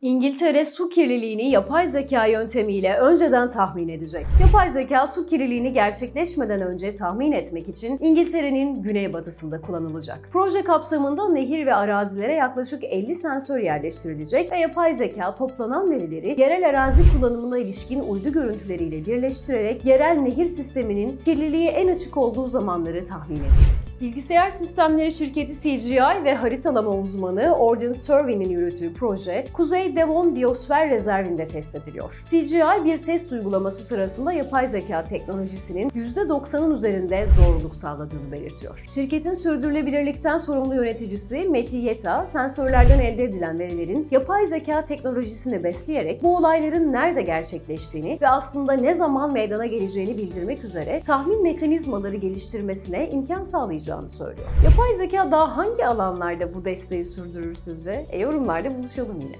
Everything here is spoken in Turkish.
İngiltere su kirliliğini yapay zeka yöntemiyle önceden tahmin edecek. Yapay zeka su kirliliğini gerçekleşmeden önce tahmin etmek için İngiltere'nin güneybatısında kullanılacak. Proje kapsamında nehir ve arazilere yaklaşık 50 sensör yerleştirilecek ve yapay zeka toplanan verileri yerel arazi kullanımına ilişkin uydu görüntüleriyle birleştirerek yerel nehir sisteminin kirliliğe en açık olduğu zamanları tahmin edecek. Bilgisayar sistemleri şirketi CGI ve haritalama uzmanı Ordnance Survey'nin yürüttüğü proje, Kuzey Devon Biyosfer Rezervi'nde test ediliyor. CGI bir test uygulaması sırasında yapay zeka teknolojisinin %90'ın üzerinde doğruluk sağladığını belirtiyor. Şirketin sürdürülebilirlikten sorumlu yöneticisi Meti Yeta, sensörlerden elde edilen verilerin yapay zeka teknolojisini besleyerek bu olayların nerede gerçekleştiğini ve aslında ne zaman meydana geleceğini bildirmek üzere tahmin mekanizmaları geliştirmesine imkan sağlayacağını söylüyor. Yapay zeka daha hangi alanlarda bu desteği sürdürür sizce? E, yorumlarda buluşalım yine.